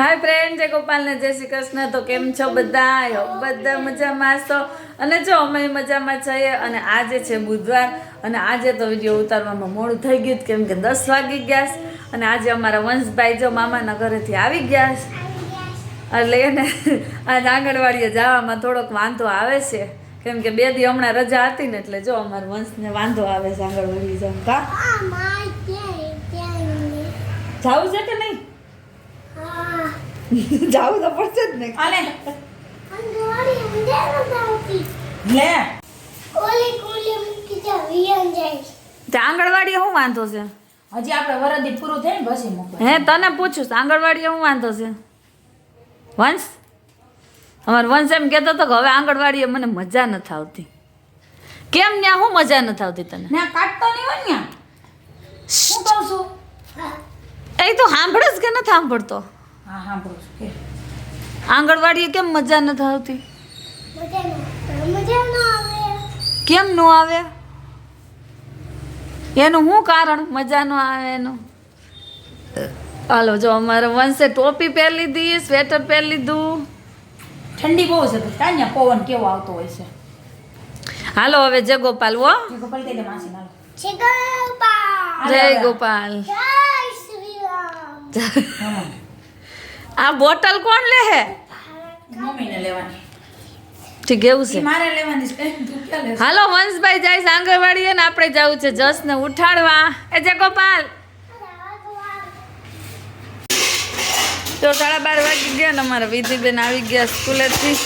હાય friend જય ગોપાલને જય શ્રી કૃષ્ણ. તો કેમ છો બધા? બધા મજામાં છો અને જો અમે મજામાં છીએ અને આજે છે બુધવાર અને આજે તો વીડિયો ઉતારવામાં મોડું થઈ ગયું કેમ કે દસ વાગી ગયા અને આજે અમારા વંશભાઈ જો મામાના ઘરેથી આવી ગયા એટલે એને આજ આંગણવાડીએ જવામાં થોડોક વાંધો આવે છે. કેમ કે બે દી હમણાં રજા હતી ને એટલે જો અમારા વંશને વાંધો આવે છે આંગણવાડી જમતા જાવું છે કે નહીં? જાવું તો પડશે જ ને. આલે લે. તે આંગણવાડીએ શું વાંધો છે? હજી આપણે વરદી પૂરું ને પછી મૂકો હે તને પૂછું છું, આંગણવાડીએ શું વાંધો છે? વંશ? અમાર વંશ એમ કહેતો હતો કે હવે આંગણવાડીએ મને મજા નથી આવતી. કેમ ત્યાં શું મજા નથી આવતી તને? ના કાટતો નહીં હોય ને ન્યા. શું કહું છું? એ તો સાંભળે જ કે નથી સાંભળતો? હા હા છું કે. આંગણવાડીએ કેમ મજા નથી આવતી કેમ ન આવે? એનું શું કારણ મજા ન આવે એનું? હાલો જો અમારે વંશે ટોપી પહેરી લીધી સ્વેટર પહેરી લીધું. ઠંડી બહુ છે ત્યાં પવન કેવો આવતો હોય છે? હાલો હવે જય ગોપાલ હો. જય ગોપાલ જય ગોપાલ. હા. આ બોટલ કોણ લે હે? મમ્મીને લેવાની. ઠીક એવું છે. મારે લેવાની છે. તું ક્યાં લેશે? હાલો વંશભાઈ જાય આંગણવાડીએ ને આપણે જવું છે જસને ઉઠાડવા. એ જે ગોપાલ. તો સાડા બાર વાગી ગયા ને અમારા વિધિબેન આવી ગયા સ્કૂલેથી.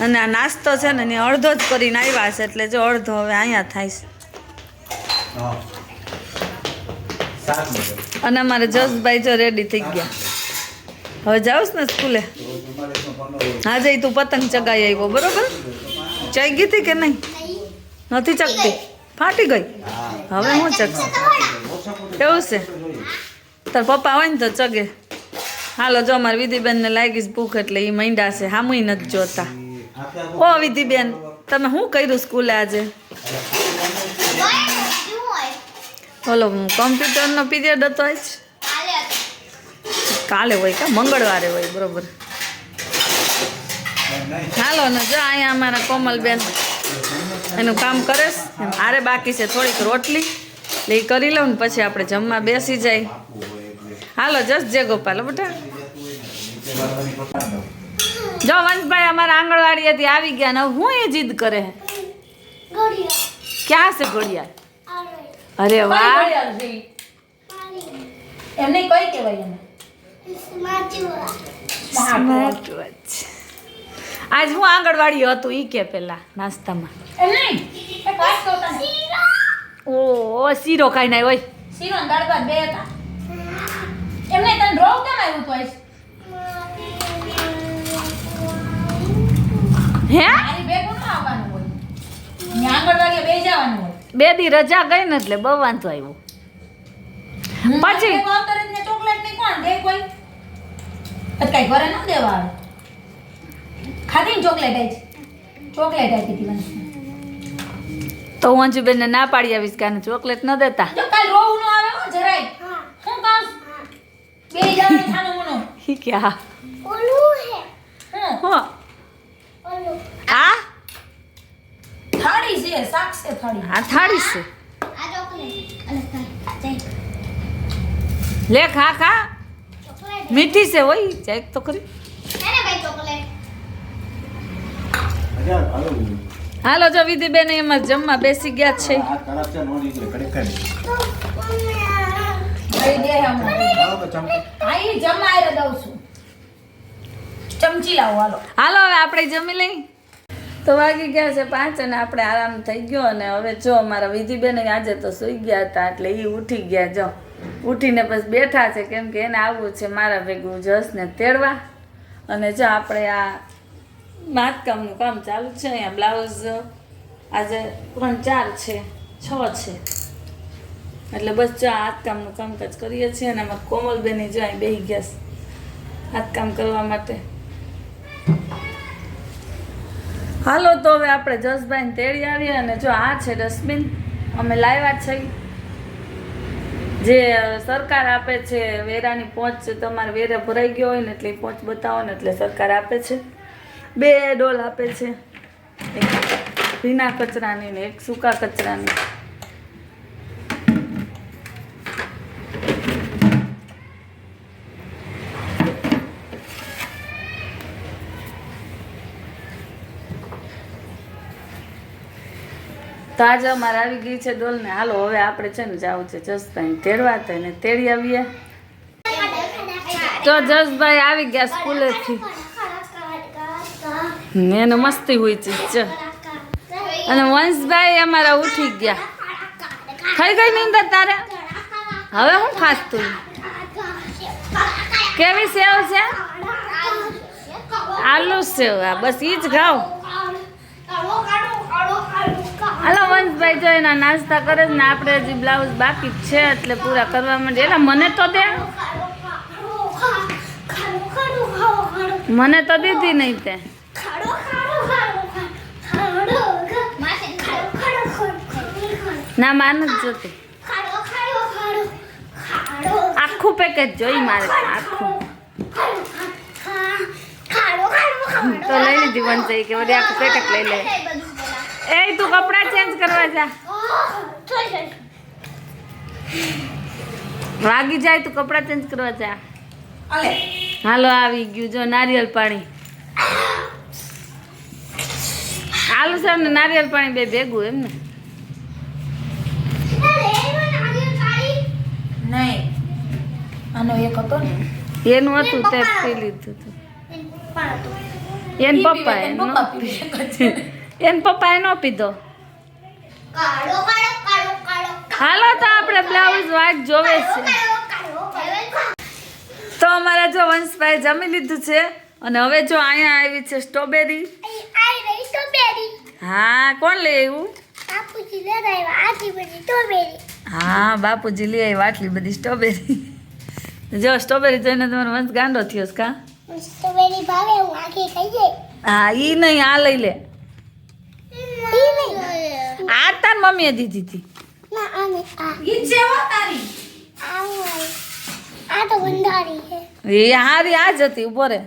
અને આ નાસ્તો છે ને એ અડધો જ કરીને આવ્યા છે એટલે જો અડધો હવે અહીંયા થાય છે. હા. સાત મિનિટ. અને અમારે જસભાઈ જો રેડી થઈ ગયા. હવે જાઉસ ને સ્કૂલે? આજે તું પતંગ ચગાઈ આવ્યો બરોબર? ચાઈ ગઈ હતી કે નહીં? નથી ચકતી ફાટી ગઈ? હવે હું ચગશે એવું છે? તાર પપ્પા હોય ને તો ચગે. હાલો જો અમારી વિધિબેનને લાગી ભૂખ એટલે એ માંડ્યા છે. હામુય નથી જોતા. ઓ વિધિબેન તમે શું કર્યું સ્કૂલે આજે? ઓલો કોમ્પ્યુટરનો પીરિયડ હતો આજ? કાલે હોય કે મંગળવારે હોય, બરોબર. હાલો ને જો અહીંયા અમારા કોમલબેન એનું કામ કરે આરે બાકી છે થોડીક રોટલી. એટલે એ કરી લઉં ને પછી આપણે જમવા બેસી જાય. હાલો, જસ જે ગોપાલ બેટા. જો વંશભાઈ અમારા આંગણવાડીએથી આવી ગયા ને હું એ જીદ કરે? ક્યાં છે ઘડિયાળ? અરે વાહ. ઘડિયાળ એમ નહીં કઈ કહેવાય એને? Smart watch. આજ હું આંગણવાડી હતું ઈ કે પેલા નાસ્તામાં. તો ઓ શીરો ખાઈને નાય હોય. શીરો દાળ ભાત બે હતા એમને તને રોગ કેમ આવ્યું તો હે? મારી બે કોણ આવવાનું હોય? ને આંગણવાડીએ બે જવાનું હોય. બે દી રજા ગઈ ને એટલે બહુ વાંધો આવ્યો. પછી? ચોકલેટની કોણ? દે કોઈ કઈ ઘરે ન દેવા આવે. ખાધી ને ચોકલેટ આવી ચોકલેટ આપી હતી મને. તો હું અંજુબેનને ના પાડી આવીશ કે આને ચોકલેટ ન દેતા? જો કાલ રોવું ન આવે હો જરાય. શું કામ? બે જણ થાનું મનો. ઈ કે હા. હું. હો. આ? થાળી છે શાક છે થાળી. આ થાળી છે. લે ખા ખા. મીઠી છે હોય ચેક તો કરી. હાલો. હાલો જો વિધિબેન એમાં જમવા બેસી ગયા છે. હાલો હવે આપણે જમી લઈ. તો વાગી ગયા છે પાંચ અને આપણે આરામ થઈ ગયો અને હવે જો અમારા વિધિબેન આજે તો સુઈ ગયા હતા એટલે એ ઉઠી ગયા જો. ઉઠીને બસ બેઠા છે કેમ કે એને આવવું છે મારા ભેગું જસને તેડવા. અને જો આપણે આ બાંધકામનું કામ ચાલુ છે, અહીંયા બ્લાઉઝ આજે ત્રણ ચાર છે, છ છે. એટલે બસ જો હાથકામનું કામકાજ કરીએ છીએ અને અમારા કોમલબેન જો અહીં બેસી ગયા હાથકામ કરવા માટે. હાલો તો હવે આપણે જસભાઈને તેડી આવીએ અને જો આ છે ડસ્ટબિન, અમે લાવ્યા છે. જે સરકાર આપે છે, વેરાની પહોંચ તમારે વેરા ભરાઈ ગયો હોય ને એટલે પહોંચ બતાવો ને એટલે સરકાર આપે છે. બે ડોલ આપે છે. એક ભીના કચરાની ને એક સૂકા કચરાની. તો આજે અમારે આવી ગઈ છે ડોલ ને હાલો, હવે આપણે છે ને જવું છે જસભાઈ તેડવા તો ને તેડી આવીએ. તો જસભાઈ આવી ગયા સ્કૂલેથી. એને મસ્તી હોય છે અને વંશભાઈ અમારા ઉઠી ગયા. થઈ ગઈ નીંદર તારે? હવે હું ખાસ તું કેવી સેવ છે? આલુ સેવ બસ ઈ જ ખાવ. હાલો વંશભાઈ, જો એના નાસ્તા કરે ને, આપણે હજી બ્લાઉઝ બાકી છે, એટલે પૂરા કરવા માંડે. એટલે મને તો દે. મને તો દીધી નહીં તે. ના, માન જ જોતી. આખું પેકેજ જોઈ મારે આખું. તો લઈ લીધી વંશાઈ કે વળી આખું પેકેટ લઈ લે. એ તું કપડા ચેન્જ કરવા જા. વાગી જાય તું કપડા ચેન્જ કરવા જા. હાલો આવી ગયું. જો નારિયેલ પાણી. આલુ સાહેબ ને નારિયેલ પાણી બે ભેગું એમ ને. નહીં. આનો એક હતો ને. એનું હતું તે પી લીધું હતું. એન પપ્પા એન પપ્પા. એન પપ્પાએ એ નો પીધો. હાલો તો આપણે બ્લાઉઝ વાટ જોવે છે. તો અમારા જો વંશભાઈ જમી લીધું છે અને હવે જો અહીંયા આવી છે સ્ટ્રોબેરી. હા કોણ લઈ આવ્યું? હા બાપુજી લઈ આવ્યા આટલી બધી સ્ટ્રોબેરી. જો સ્ટ્રોબેરી જોઈને તમારો વંશ ગાંડો થયો કા? હા ઈ નહીં આ લઈ લે. આ તાર મમ્મીએ દીધી હતી. ઈ છે હો તારી. આ તો બંધારી છે. એ હારી આ જ હતી ઊભો રે.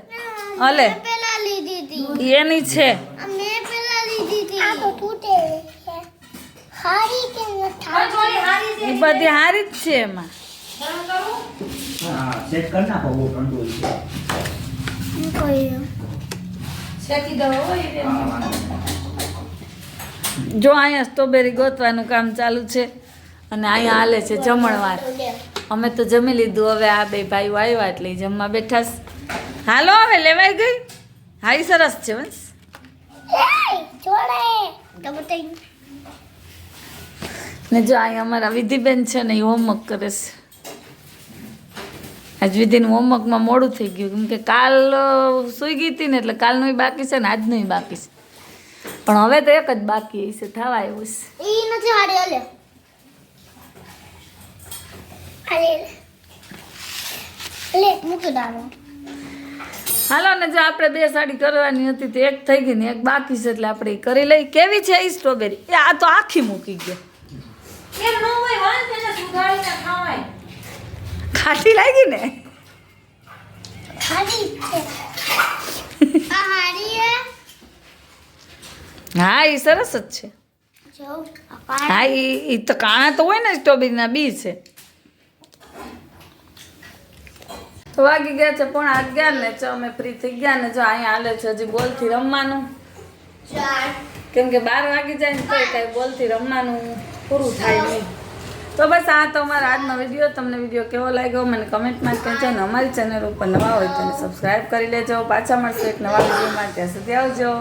હલે. પેલા લીધી હતી. એની છે. અમે પેલા લીધી હતી. આ તો તૂટે છે. હારી કે નથી થોડી હારી છે એ બધી હારી જ છે એમાં. હા સેટ કરી નાખો છે. દો. જો અહીંયા સ્ટ્રોબેરી ગોતવાનું કામ ચાલુ છે અને અહીંયા હાલે છે જમણવાર. અમે તો જમી લીધું હવે આ બે ભાઈઓ આવ્યા એટલે જમવા બેઠા. હાલો હવે લેવાઈ ગઈ? હા ઈ સરસ છે બસ. ને જો અહીંયા અમારા વિધિબેન છે ને એ હોમવર્ક કરે છે. આજ વિધિનું હોમવર્કમાં મોડું થઈ ગયું. કેમ કે કાલ સૂઈ ગઈ હતી ને એટલે કાલનું બાકી છે ને આજનું બાકી છે. પણ હવે તો એક જ બાકી છે થવા એવું છે ઈ નથી હારી અલે અલે લે મૂકી દાડો હાલો ને જો આપણે બે સાડી કરવાની હતી તો એક થઈ ગઈ ને એક બાકી છે એટલે આપણે કરી લઈ કેવી છે એ સ્ટ્રોબેરી એ આ તો આખી મૂકી ગયો. કેમ ન હોય વાંસ એને સુધારીને ખાવાય. ખાટી લાગી ને? હારી છે આ હારી હે હા એ સરસ જ છે. હા એ તો કાણા તો હોય ને સ્ટ્રોબેરીના, બી છે. તો વાગી ગયા છે પણ અગિયાર ને ચો અમે ફ્રી થઈ ગયા ને જો અહીંયા હાલે છે હજી બોલથી રમવાનું. કેમ કે બાર વાગી જાય ને તો કાંઈ બોલથી રમવાનું પૂરું થાય નહીં. તો બસ આ તો અમારો આજનો વીડિયો. તમને વીડિયો કેવો લાગ્યો મને કમેન્ટમાં કહેજો ને અમારી ચેનલ ઉપર નવા હોય તો સબસ્ક્રાઈબ કરી લેજો. પાછા મળશે એક નવા વિડીયોમાં. ત્યાં સુધી આવજો.